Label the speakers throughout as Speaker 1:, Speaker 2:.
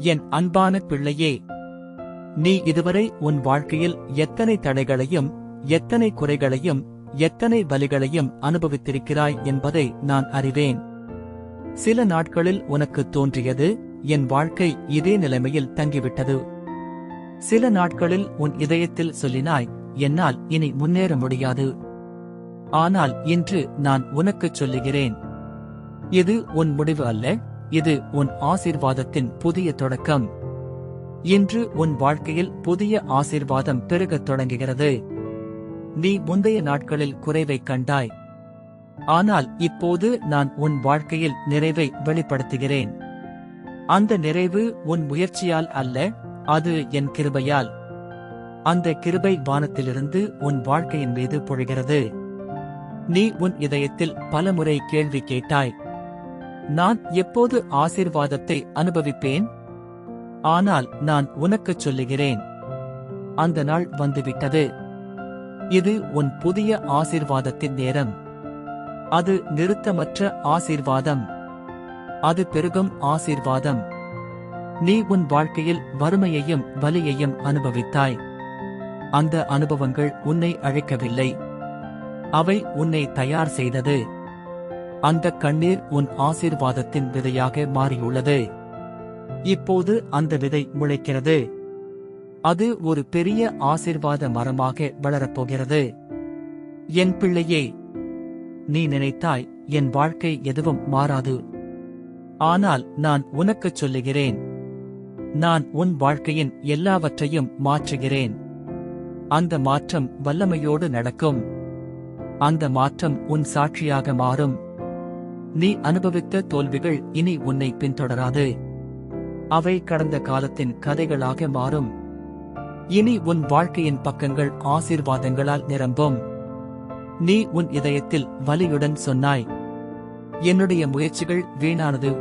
Speaker 1: என் அன்பான பிள்ளையே நீ இதுவரை உன் வாழ்க்கையில் எத்தனை தடைகளையும் எத்தனை குறைகளையும் எத்தனை வலிகளையும் அனுபவித்திருக்கிறாய் என்பதை நான் அறிவேன். சில நாட்களில் உனக்கு தோன்றியது என் வாழ்க்கை இதே நிலைமையில் தங்கிவிட்டது. சில நாட்களில் உன் இதயத்தில் சொல்லினாய் என்னால் இனி முன்னேற முடியாது. ஆனால் இன்று நான் உனக்குச் சொல்லுகிறேன். இது உன் முடிவு அல்ல இது உன் ஆசீர்வாதத்தின் புதிய தொடக்கம். இன்று உன் வாழ்க்கையில் புதிய ஆசீர்வாதம் பெருகத் தொடங்குகிறது. நீ முந்தைய நாட்களில் குறைவைக் கண்டாய். ஆனால் இப்போது நான் உன் வாழ்க்கையில் நிறைவை வெளிப்படுத்துகிறேன். அந்த நிறைவு உன் முயற்சியால் அல்ல அது என் கிருபையால். அந்த கிருபை வானத்திலிருந்து உன் வாழ்க்கையின் மீது பொழிகிறது. நீ உன் இதயத்தில் பலமுறை கேள்வி கேட்டாய். நான் எப்போது ஆசிர்வாதத்தை அனுபவிப்பேன்? ஆனால் நான் உனக்குச் சொல்லுகிறேன். அந்த நாள் வந்துவிட்டது. இது உன் புதிய ஆசீர்வாதத்தின் நேரம். அது நிறுத்தமற்ற ஆசீர்வாதம். அது பெருகும் ஆசீர்வாதம். நீ உன் வாழ்க்கையில் வறுமையையும் வலியையும் அனுபவித்தாய். அந்த அனுபவங்கள் உன்னை அழைக்கவில்லை. அவை உன்னை தயார் செய்தது. அந்த கண்ணீர் உன் ஆசீர்வாதத்தின் விதையாக மாறியுள்ளது. இப்போது அந்த விதை முளைக்கிறது. அது ஒரு பெரிய ஆசீர்வாத மரமாக வளரப்போகிறது. என் பிள்ளையே நீ நினைத்தாய் என் வாழ்க்கை எதுவும் மாறாது. ஆனால் நான் உனக்குச் சொல்லுகிறேன். நான் உன் வாழ்க்கையின் எல்லாவற்றையும் மாற்றுகிறேன். அந்த மாற்றம் வல்லமையோடு நடக்கும். அந்த மாற்றம் உன் சாட்சியாக மாறும். நீ அனுபவித்த தோல்விகள் இனி உன்னை பின்தொடராது. அவை கடந்த காலத்தின் கதைகளாக மாறும். இனி உன் வாழ்க்கையின் பக்கங்கள் ஆசீர்வாதங்களால் நிரம்பும். நீ உன் இதயத்தில் வலியுடன் சொன்னாய். என்னுடைய முயற்சிகள் வீணானது.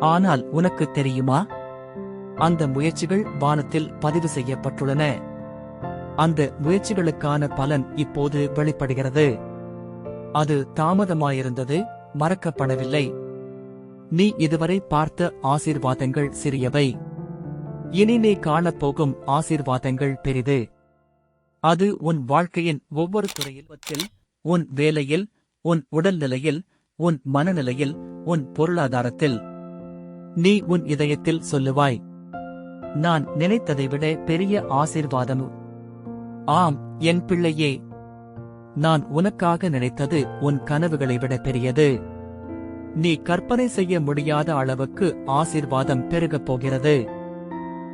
Speaker 1: ஆனால் உனக்கு தெரியுமா? அந்த முயற்சிகள் வானத்தில் பதிவு செய்யப்பட்டுள்ளன. அந்த முயற்சிகளுக்கான பலன் இப்போது வெளிப்படுகிறது. அது தாமதமாயிருந்தது. மறக்கப்படவில்லை. நீ இதுவரை பார்த்த ஆசீர்வாதங்கள் சிறியவை. இனி நீ காணப்போகும் ஆசீர்வாதங்கள் பெரிது. அது உன் வாழ்க்கையின் ஒவ்வொரு துறையில் உன் வேலையில் உன் உடல்நிலையில் உன் மனநிலையில் உன் பொருளாதாரத்தில். நீ உன் இதயத்தில் சொல்லுவாய் நான் நினைத்ததை விட பெரிய ஆசீர்வாதம். ஆம் என் பிள்ளையே நான் உனக்காக நினைத்தது உன் கனவுகளை விட பெரியது. நீ கற்பனை செய்ய முடியாத அளவுக்கு ஆசீர்வாதம் பெருகப் போகிறது.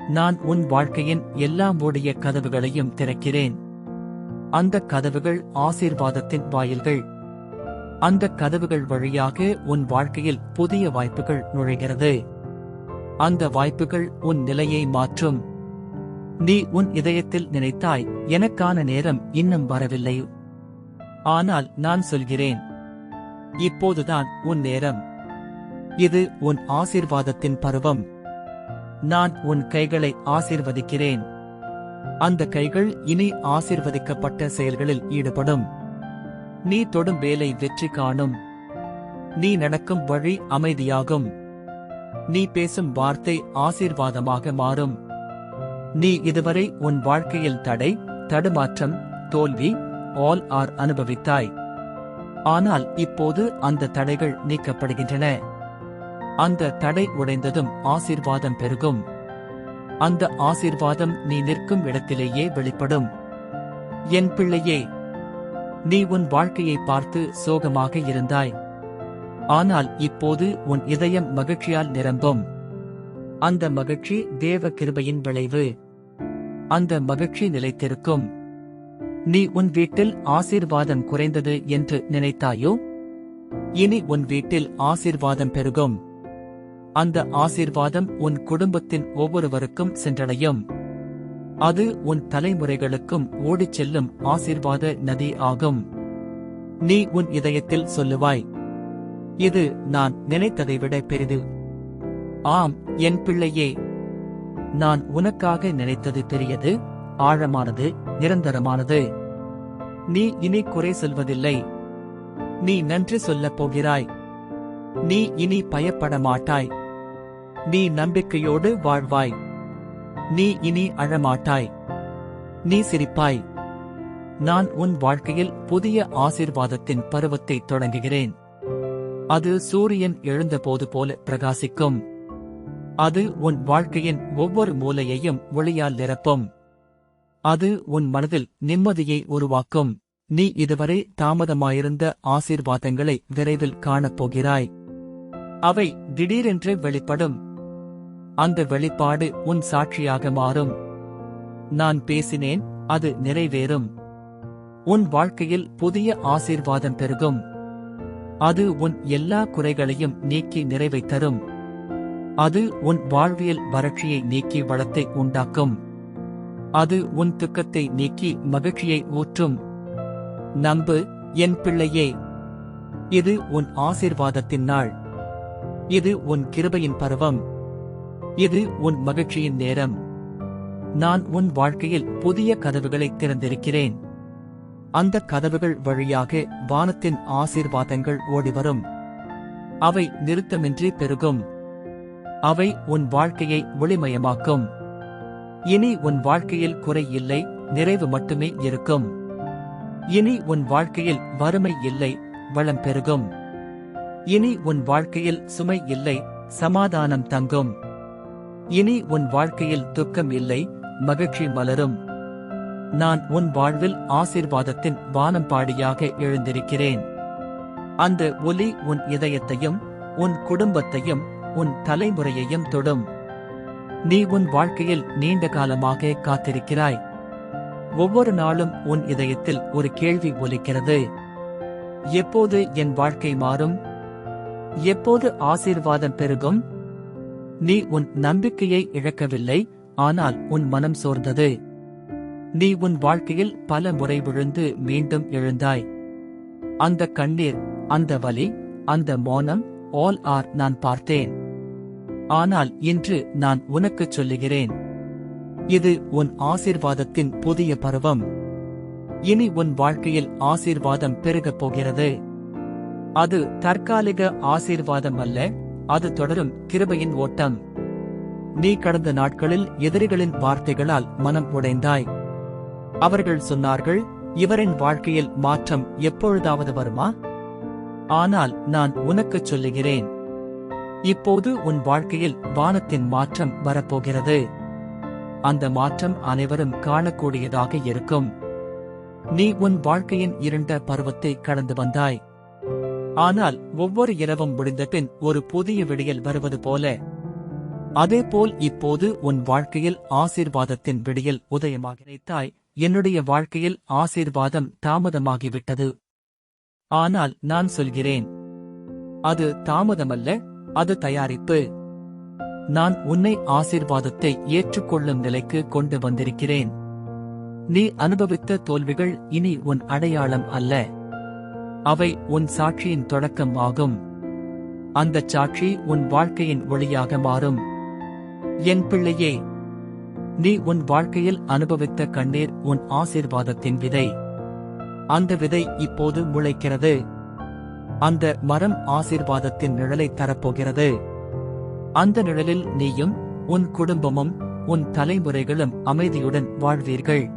Speaker 1: நான் உன் வாழ்க்கையின் எல்லா மூடிய கதவுகளையும் திறக்கிறேன். அந்த கதவுகள் ஆசீர்வாதத்தின் வாயில்கள். அந்த கதவுகள் வழியாக உன் வாழ்க்கையில் புதிய வாய்ப்புகள் நுழைகிறது. அந்த வாய்ப்புகள் உன் நிலையை மாற்றும். நீ உன் இதயத்தில் நினைத்தாய் எனக்கான நேரம் இன்னும் வரவில்லை. ஆனால் நான் சொல்கிறேன். இப்போதுதான் உன் நேரம். இது உன் ஆசீர்வாதத்தின் பருவம். நான் உன் கைகளை ஆசீர்வதிக்கிறேன். அந்த கைகள் இனி ஆசீர்வதிக்கப்பட்ட செயல்களில் ஈடுபடும். நீ தொடும் வேலை வெற்றி காணும். நீ நடக்கும் வழி அமைதியாகும். நீ பேசும் வார்த்தை ஆசீர்வாதமாக மாறும். நீ இதுவரை உன் வாழ்க்கையில் தடை தடுமாற்றம் தோல்வி ஆல் ஆர் அனுபவித்தாய். ஆனால் இப்போது அந்த தடைகள் நீக்கப்படுகின்றன. அந்த தடை உடைந்ததும் ஆசீர்வாதம் பெருகும். அந்த ஆசீர்வாதம் நீ நிற்கும் இடத்திலேயே வெளிப்படும். என் பிள்ளையே நீ உன் வாழ்க்கையை பார்த்து சோகமாக இருந்தாய். ஆனால் இப்போது உன் இதயம் மகிழ்ச்சியால் நிரம்பும். அந்த மகிழ்ச்சி தேவ கிருபையின் விளைவு. அந்த மகிழ்ச்சி நிலைத்திருக்கும். நீ உன் வீட்டில் ஆசீர்வாதம் குறைந்தது என்று நினைத்தாயோ? இனி உன் வீட்டில் ஆசீர்வாதம் பெருகும். அந்த ஆசீர்வாதம் உன் குடும்பத்தின் ஒவ்வொருவருக்கும் சென்றடையும். அது உன் தலைமுறைகளுக்கும் ஓடிச் செல்லும் ஆசீர்வாத நதி ஆகும். நீ உன் இதயத்தில் சொல்லுவாய் இது நான் நினைத்ததை விட பெரிது. ஆம் என் பிள்ளையே நான் உனக்காக நினைத்தது பெரியது. ஆழமானது நிரந்தரமானது. நீ இனி குறை சொல்வதில்லை. நீ நன்றி சொல்லப் போகிறாய். நீ இனி பயப்பட மாட்டாய். நீ நம்பிக்கையோடு வாழ்வாய். நீ இனி அழமாட்டாய். நீ சிரிப்பாய். நான் உன் வாழ்க்கையில் புதிய ஆசீர்வாதத்தின் பருவத்தை தொடங்குகிறேன். அது சூரியன் எழுந்தபோது போல பிரகாசிக்கும். அது உன் வாழ்க்கையின் ஒவ்வொரு மூலையையும் ஒளியால் நிரப்பும். அது உன் மனதில் நிம்மதியை உருவாக்கும். நீ இதுவரை தாமதமாயிருந்த ஆசீர்வாதங்களை விரைவில் காணப்போகிறாய். அவை திடீரென்று வெளிப்படும். அந்த வெளிப்பாடு உன் சாட்சியாக மாறும். நான் பேசினேன் அது நிறைவேறும். உன் வாழ்க்கையில் புதிய ஆசீர்வாதம் பெருகும். அது உன் எல்லா குறைகளையும் நீக்கி நிறைவை தரும். அது உன் வாழ்வியல் வறட்சியை நீக்கி வளத்தை உண்டாக்கும். அது உன் துக்கத்தை நீக்கி மகிழ்ச்சியை ஊற்றும். நம்பு என் பிள்ளையே. இது உன் ஆசீர்வாதத்தின் நாள். இது உன் கிருபையின் பருவம். இது உன் மகிழ்ச்சியின் நேரம். நான் உன் வாழ்க்கையில் புதிய கதவுகளை திறந்திருக்கிறேன். அந்த கதவுகள் வழியாக வானத்தின் ஆசீர்வாதங்கள் ஓடிவரும். அவை நிறுத்தமின்றி பெருகும். அவை உன் வாழ்க்கையை ஒளிமயமாக்கும். இனி உன் வாழ்க்கையில் குறை இல்லை நிறைவு மட்டுமே இருக்கும். இனி உன் வாழ்க்கையில் வறுமை இல்லை வளம் பெருகும். இனி உன் வாழ்க்கையில் சுமை இல்லை சமாதானம் தங்கும். இனி உன் வாழ்க்கையில் துக்கம் இல்லை மகிழ்ச்சி மலரும். நான் உன் வாழ்வில் ஆசீர்வாதத்தின் வானம்பாடியாக எழுந்திருக்கிறேன். அந்த ஒலி உன் இதயத்தையும் உன் குடும்பத்தையும் உன் தலைமுறையையும் தொடும். நீ உன் வாழ்க்கையில் நீண்ட காலமாக காத்திருக்கிறாய். ஒவ்வொரு நாளும் உன் இதயத்தில் ஒரு கேள்வி ஒலிக்கிறது. எப்போது என் வாழ்க்கை மாறும்? எப்போது ஆசீர்வாதம் பெருகும்? நீ உன் நம்பிக்கையை இழக்கவில்லை ஆனால் உன் மனம் சோர்ந்தது. நீ உன் வாழ்க்கையில் பல முறை விழுந்து மீண்டும் எழுந்தாய். அந்த கண்ணீர் அந்த வலி அந்த மோனம் ஆல் ஆர் நான் பார்த்தேன். ஆனால் இன்று நான் உனக்குச் சொல்லுகிறேன். இது உன் ஆசீர்வாதத்தின் புதிய பருவம். இனி உன் வாழ்க்கையில் ஆசீர்வாதம் பெருகப் போகிறது. அது தற்காலிக ஆசீர்வாதம் அல்ல அது தொடரும் கிருபையின் ஓட்டம். நீ கடந்த நாட்களில் எதிரிகளின் வார்த்தைகளால் மனம் உடைந்தாய். அவர்கள் சொன்னார்கள் இவரின் வாழ்க்கையில் மாற்றம் எப்பொழுதாவது வருமா? ஆனால் நான் உனக்குச் சொல்லுகிறேன். இப்போது உன் வாழ்க்கையில் வானத்தின் மாற்றம் வரப்போகிறது. அந்த மாற்றம் அனைவரும் காணக்கூடியதாக இருக்கும். நீ உன் வாழ்க்கையின் இருண்ட பருவத்தை கடந்து வந்தாய். ஆனால் ஒவ்வொரு இரவும் முடிந்த பின் ஒரு புதிய விடியல் வருவது போல. அதேபோல் இப்போது உன் வாழ்க்கையில் ஆசீர்வாதத்தின் விடியல் உதயமாக நினைத்தாய். என்னுடைய வாழ்க்கையில் ஆசீர்வாதம் தாமதமாகிவிட்டது. ஆனால் நான் சொல்கிறேன். அது தாமதமல்ல அது தயாரிப்பு. நான் உன்னை ஆசீர்வாதத்தை ஏற்றுக்கொள்ளும் நிலைக்கு கொண்டு வந்திருக்கிறேன். நீ அனுபவித்த தோல்விகள் இனி உன் அடையாளம் அல்ல. அவை உன் சாட்சியின் தொடக்கம் ஆகும். அந்தச் சாட்சி உன் வாழ்க்கையின் ஒளியாக மாறும். என் பிள்ளையே நீ உன் வாழ்க்கையில் அனுபவித்த கண்ணீர் உன் ஆசீர்வாதத்தின் விதை. அந்த விதை இப்போது முளைக்கிறது. அந்த மரம் ஆசீர்வாதத்தின் நிழலை தரப்போகிறது. அந்த நிழலில் நீயும் உன் குடும்பமும் உன் தலைமுறைகளும் அமைதியுடன் வாழ்வீர்கள்.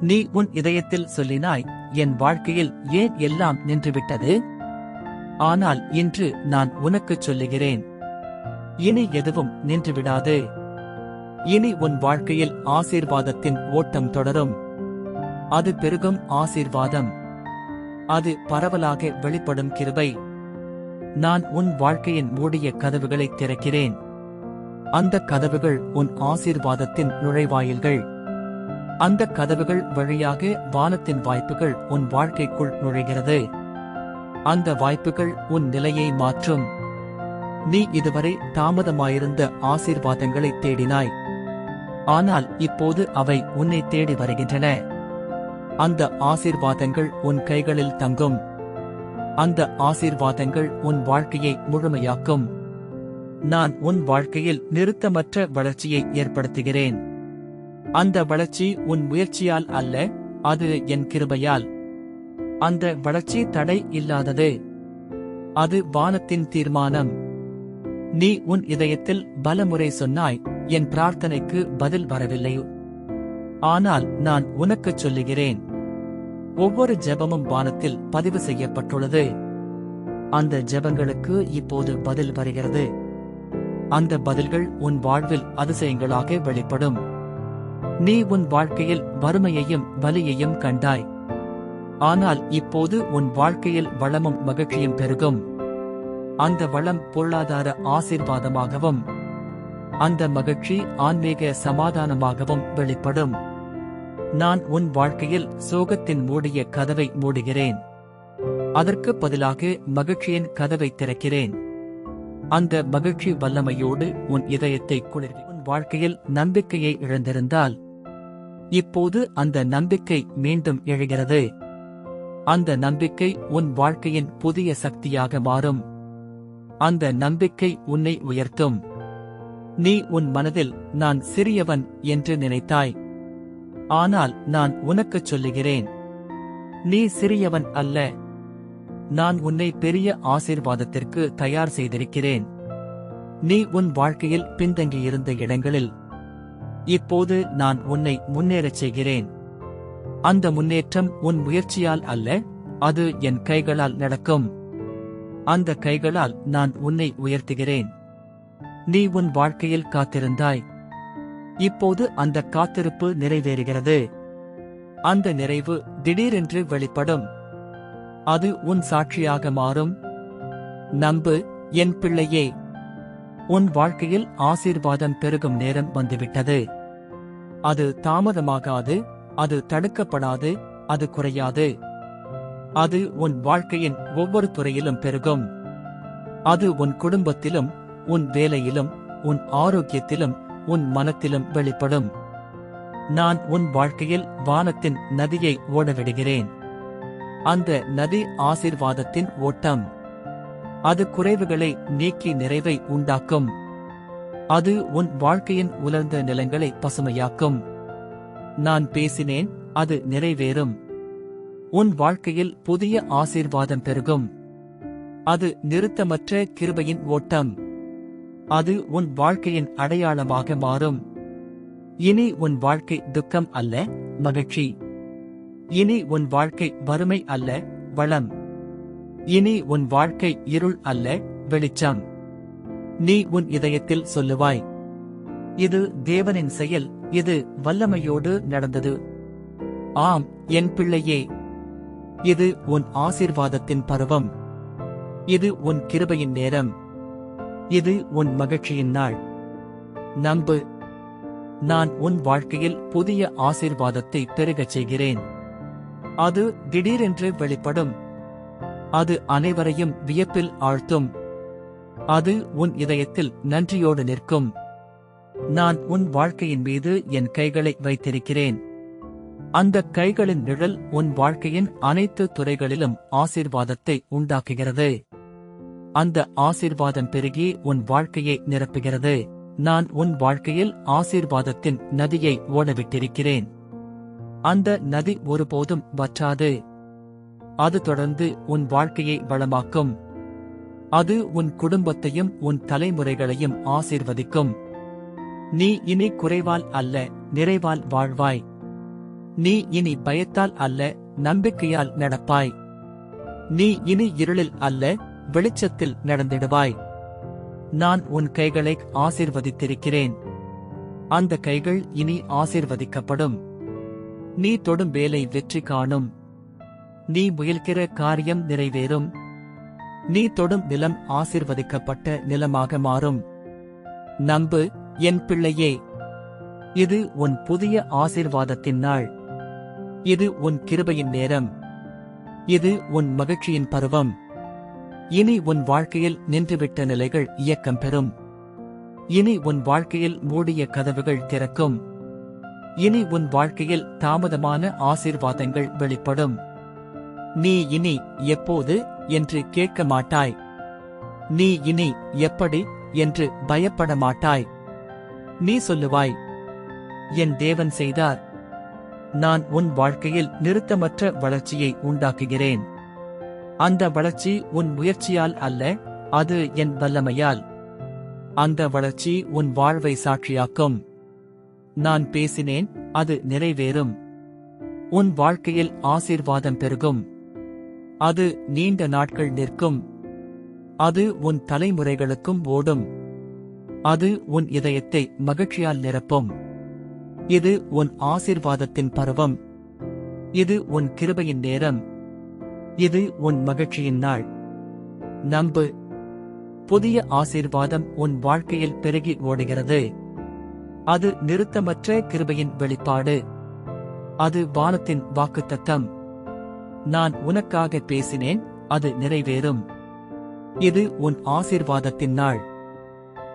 Speaker 1: நீ உன் இதயத்தில் சொல்லினாய் என் வாழ்க்கையில் ஏன் எல்லாம் நின்றுவிட்டது? ஆனால் இன்று நான் உனக்குச் சொல்லுகிறேன். இனி எதுவும் நின்றுவிடாது. இனி உன் வாழ்க்கையில் ஆசீர்வாதத்தின் ஓட்டம் தொடரும். அது பெருகும் ஆசீர்வாதம். அது பரவலாக வெளிப்படும் கிருபை. நான் உன் வாழ்க்கையின் மூடிய கதவுகளை திறக்கிறேன். அந்த கதவுகள் உன் ஆசீர்வாதத்தின் நுழைவாயில்கள். அந்த கதவுகள் வழியாக வானத்தின் வாய்ப்புகள் உன் வாழ்க்கைக்குள் நுழைகிறது. அந்த வாய்ப்புகள் உன் நிலையை மாற்றும். நீ இதுவரை தாமதமாயிருந்த ஆசீர்வாதங்களை தேடினாய். ஆனால் இப்போது அவை உன்னை தேடி வருகின்றன. அந்த ஆசீர்வாதங்கள் உன் கைகளில் தங்கும். அந்த ஆசீர்வாதங்கள் உன் வாழ்க்கையை முழுமையாக்கும். நான் உன் வாழ்க்கையில் நிறுத்தமற்ற வளர்ச்சியை ஏற்படுத்துகிறேன். அந்த வளர்ச்சி உன் முயற்சியால் அல்ல அது என் கிருபையால். அந்த வளர்ச்சி தடை இல்லாதது. அது வானத்தின் தீர்மானம். நீ உன் இதயத்தில் பலமுறை சொன்னாய் என் பிரார்த்தனைக்கு பதில் வரவில்லை. ஆனால் நான் உனக்குச் சொல்லுகிறேன். ஒவ்வொரு ஜெபமும் வானத்தில் பதிவு செய்யப்பட்டுள்ளது. அந்த ஜெபங்களுக்கு இப்போது பதில் வருகிறது. அந்த பதில்கள் உன் வாழ்வில் அதிசயங்களாக வெளிப்படும். நீ உன் வாழ்க்கையில் வறுமையையும் வலியையும் கண்டாய். ஆனால் இப்போது உன் வாழ்க்கையில் வளமும் மகிழ்ச்சியும் பெருகும். அந்த வளம் பொருளாதார ஆசீர்வாதமாகவும் அந்த மகிழ்ச்சி ஆன்மீக சமாதானமாகவும் வெளிப்படும். நான் உன் வாழ்க்கையில் சோகத்தின் மூடிய கதவை மூடுகிறேன். அதற்கு பதிலாக மகிழ்ச்சியின் கதவை திறக்கிறேன். அந்த மகிழ்ச்சி வல்லமையோடு உன் இதயத்தை குளிர் உன் வாழ்க்கையில் நம்பிக்கையை இழந்திருந்தால் இப்போது அந்த நம்பிக்கை மீண்டும் எழுகிறது. அந்த நம்பிக்கை உன் வாழ்க்கையின் புதிய சக்தியாக மாறும். அந்த நம்பிக்கை உன்னை உயர்த்தும். நீ உன் மனதில் நான் சிறியவன் என்று நினைத்தாய். ஆனால் நான் உனக்குச் சொல்லுகிறேன். நீ சிறியவன் அல்ல. நான் உன்னை பெரிய ஆசீர்வாதத்திற்கு தயார் செய்திருக்கிறேன். நீ உன் வாழ்க்கையில் பின்தங்கியிருந்த இடங்களில் இப்போது நான் உன்னை முன்னேறச் செய்கிறேன். அந்த முன்னேற்றம் உன் முயற்சியால் அல்ல அது என் கைகளால் நடக்கும். அந்த கைகளால் நான் உன்னை உயர்த்துகிறேன். நீ உன் வாழ்க்கையில் காத்திருந்தாய். இப்போது அந்த காத்திருப்பு நிறைவேறுகிறது. அந்த நிறைவு திடீரென்று வெளிப்படும். அது உன் சாட்சியாக மாறும். நம்பு என் பிள்ளையே. உன் வாழ்க்கையில் ஆசீர்வாதம் பெருகும் நேரம் வந்துவிட்டது. அது தாமதமாகாது அது தடுக்கப்படாது அது குறையாது. அது உன் வாழ்க்கையின் ஒவ்வொரு துறையிலும் பெருகும். அது உன் குடும்பத்திலும் உன் வேலையிலும் உன் ஆரோக்கியத்திலும் உன் மனத்திலும் வெளிப்படும். நான் உன் வாழ்க்கையில் வானத்தின் நதியை ஓடவிடுகிறேன். அந்த நதி ஆசீர்வாதத்தின் ஓட்டம். அது குறைவுகளை நீக்கி நிறைவை உண்டாக்கும். அது உன் வாழ்க்கையின் உலர்ந்த நிலங்களை பசுமையாக்கும். நான் பேசினேன் அது நிறைவேறும். உன் வாழ்க்கையில் புதிய ஆசீர்வாதம் பெருகும். அது நிறுத்தமற்ற கிருபையின் ஓட்டம். அது உன் வாழ்க்கையின் அடையாளமாக மாறும். இனி உன் வாழ்க்கை துக்கம் அல்ல மகிழ்ச்சி. இனி உன் வாழ்க்கை வறுமை அல்ல வளம். இனி உன் வாழ்க்கை இருள் அல்ல வெளிச்சம். நீ உன் இதயத்தில் சொல்லுவாய் இது தேவனின் செயல் இது வல்லமையோடு நடந்தது. ஆம் என் பிள்ளையே. இது உன் ஆசீர்வாதத்தின் பருவம். இது உன் கிருபையின் நேரம். இது உன் மகிழ்ச்சியின் நாள். நம்பு. நான் உன் வாழ்க்கையில் புதிய ஆசீர்வாதத்தை பெருகச் செய்கிறேன். அது திடீரென்று வெளிப்படும். அது அனைவரையும் வியப்பில் ஆழ்த்தும். அது உன் இதயத்தில் நன்றியோடு நிற்கும். நான் உன் வாழ்க்கையின் மீது என் கைகளை வைத்திருக்கிறேன். அந்த கைகளின் நிழல் உன் வாழ்க்கையின் அனைத்து துறைகளிலும் ஆசீர்வாதத்தை உண்டாக்குகிறது. அந்த ஆசீர்வாதம் பெருகி உன் வாழ்க்கையை நிரப்புகிறது. நான் உன் வாழ்க்கையில் ஆசீர்வாதத்தின் நதியை ஓடவிட்டிருக்கிறேன். அந்த நதி ஒருபோதும் வற்றாது. அது தொடர்ந்து உன் வாழ்க்கையை வளமாக்கும். அது உன் குடும்பத்தையும் உன் தலைமுறைகளையும் ஆசீர்வதிக்கும். நீ இனி குறைவால் அல்ல நிறைவால் வாழ்வாய். நீ இனி பயத்தால் அல்ல நம்பிக்கையால் நடப்பாய். நீ இனி இருளில் அல்ல வெளிச்சத்தில் நடந்திடுவாய். நான் உன் கைகளை ஆசீர்வதித்திருக்கிறேன். அந்த கைகள் இனி ஆசீர்வதிக்கப்படும். நீ தொடும் வேலை வெற்றி காணும். நீ முயல்கிற காரியம் நிறைவேறும். நீ தொடும் நிலம் ஆசிர்வதிக்கப்பட்ட நிலமாக மாறும். நம்பு என் பிள்ளையே. இது உன் புதிய ஆசிர்வாதத்தின் நாள். இது உன் கிருபையின் நேரம். இது உன் மகிழ்ச்சியின் பருவம். இனி உன் வாழ்க்கையில் நின்றுவிட்ட நிலைகள் இயக்கம் பெறும். இனி உன் வாழ்க்கையில் மூடிய கதவுகள் திறக்கும். இனி உன் வாழ்க்கையில் தாமதமான ஆசீர்வாதங்கள் வெளிப்படும். நீ இனி எப்போது என்று கேட்க மாட்டாய். நீ இனி எப்படி என்று பயப்பட மாட்டாய். நீ சொல்லுவாய் என் தேவன் செய்தார். நான் உன் வாழ்க்கையில் நிறுத்தமற்ற வளர்ச்சியை உண்டாக்குகிறேன். அந்த வளர்ச்சி உன் முயற்சியால் அல்ல அது என் வல்லமையால். அந்த வளர்ச்சி உன் வாழ்வை சாட்சியாக்கும். நான் பேசினேன் அது நிறைவேறும். உன் வாழ்க்கையில் ஆசீர்வாதம் பெருகும். அது நீண்ட நாட்கள் நிற்கும். அது உன் தலைமுறைகளுக்கும் ஓடும். அது உன் இதயத்தை மகிழ்ச்சியால் நிரப்பும். இது உன் ஆசீர்வாதத்தின் பருவம். இது உன் கிருபையின் நேரம். இது உன் மகிழ்ச்சியின் நாள். நம்பு. புதிய ஆசீர்வாதம் உன் வாழ்க்கையில் பெருகி ஓடுகிறது. அது நிறுத்தமற்ற கிருபையின் வெளிப்பாடு. அது வானத்தின் வாக்குத்தத்தம். நான் உனக்காக பேசினேன் அது நிறைவேறும். இது உன் ஆசீர்வாதத்தின் நாள்.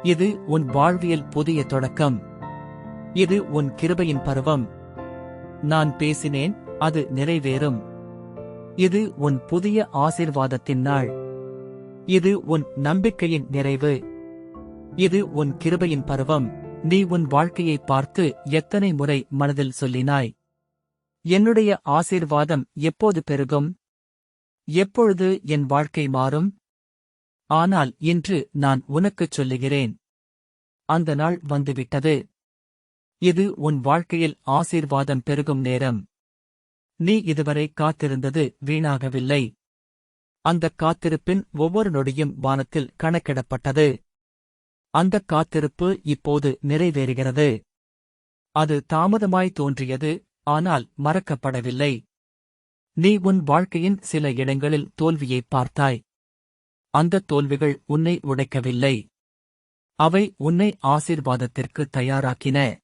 Speaker 1: இது உன் வாழ்வியல் புதிய தொடக்கம். இது உன் கிருபையின் பருவம். நான் பேசினேன் அது நிறைவேறும். இது உன் புதிய ஆசிர்வாதத்தின் நாள். இது உன் நம்பிக்கையின் நிறைவு. இது உன் கிருபையின் பருவம். நீ உன் வாழ்க்கையை பார்த்து எத்தனை முறை மனதில் சொல்லினாய்? என்னுடைய ஆசீர்வாதம் எப்போது பெருகும்? எப்பொழுது என் வாழ்க்கை மாறும்? ஆனால் இன்று நான் உனக்குச் சொல்லுகிறேன். அந்த நாள் வந்துவிட்டது. இது உன் வாழ்க்கையில் ஆசீர்வாதம் பெருகும் நேரம். நீ இதுவரை காத்திருந்தது வீணாகவில்லை. அந்தக் காத்திருப்பின் ஒவ்வொரு நொடியும் வானத்தில் கணக்கிடப்பட்டது. அந்தக் காத்திருப்பு இப்போது நிறைவேறுகிறது. அது தாமதமாய் தோன்றியது ஆனால் மறக்கப்படவில்லை. நீ உன் வாழ்க்கையின் சில இடங்களில் தோல்வியைப் பார்த்தாய். அந்த தோல்விகள் உன்னை உடைக்கவில்லை. அவை உன்னை ஆசீர்வாதத்திற்கு தயாராக்கின.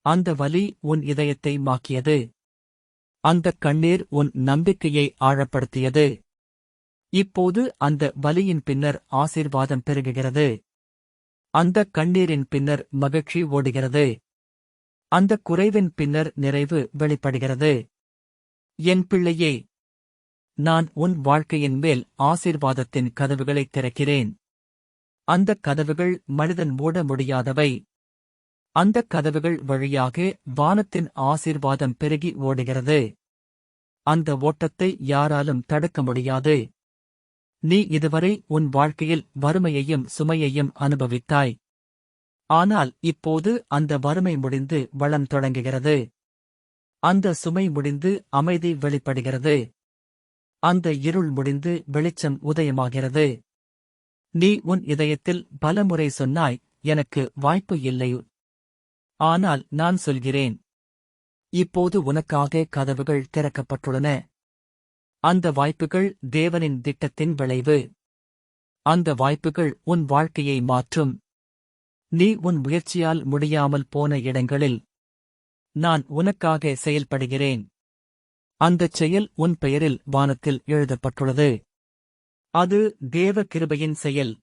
Speaker 1: அந்த வலி உன் இதயத்தை மாக்கியது. அந்தக் கண்ணீர் உன் நம்பிக்கையை ஆழப்படுத்தியது. இப்போது அந்த வலியின் பின்னர் ஆசீர்வாதம் பெருகுகிறது. அந்த கண்ணீரின் பின்னர் மகிழ்ச்சி ஓடுகிறது. அந்த குறைவின் பின்னர் நிறைவு வெளிப்படுகிறது. என் பிள்ளையே நான் உன் வாழ்க்கையின் மேல் ஆசீர்வாதத்தின் கதவுகளைத் திறக்கிறேன். அந்தக் கதவுகள் மனிதன் மூட முடியாதவை. அந்தக் கதவுகள் வழியாக வானத்தின் ஆசீர்வாதம் பெருகி ஓடுகிறது. அந்த ஓட்டத்தை யாராலும் தடுக்க முடியாது. நீ இதுவரை உன் வாழ்க்கையில் வறுமையையும் சுமையையும் அனுபவித்தாய். ஆனால் இப்போது அந்த வறுமை முடிந்து வளம் தொடங்குகிறது. அந்த சுமை முடிந்து அமைதி வெளிப்படுகிறது. அந்த இருள் முடிந்து வெளிச்சம் உதயமாகிறது. நீ உன் இதயத்தில் பலமுறை சொன்னாய் எனக்கு வாய்ப்பு இல்லை ஆனால் நான் சொல்கிறேன். இப்போது உனக்காக கதவுகள் திறக்கப்பட்டுள்ளன. அந்த வாய்ப்புகள் தேவனின் திட்டத்தின் விளைவு. அந்த வாய்ப்புகள் உன் வாழ்க்கையை மாற்றும். நீ உன் முயற்சியால் முடியாமல் போன இடங்களில் நான் உனக்காக செயல்படுகிறேன். அந்தச் செயல் உன் பெயரில் வானத்தில் எழுதப்பட்டுள்ளது. அது தேவ கிருபையின் செயல்.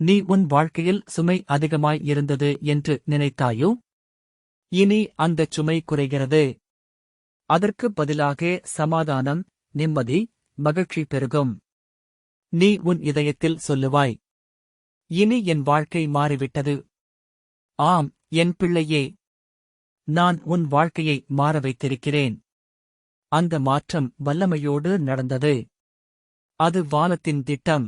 Speaker 1: நீ உன் வாழ்க்கையில் சுமை அதிகமாய் இருந்தது என்று நினைத்தாயோ? இனி அந்தச் சுமை குறைகிறது. அதற்கு பதிலாக சமாதானம் நிம்மதி மகிழ்ச்சி பெருகும். நீ உன் இதயத்தில் சொல்லுவாய் இனி என் வாழ்க்கை மாறிவிட்டது. ஆம் என் பிள்ளையே நான் உன் வாழ்க்கையை மாற வைத்திருக்கிறேன். அந்த மாற்றம் வல்லமையோடு நடந்தது. அது வானத்தின் திட்டம்.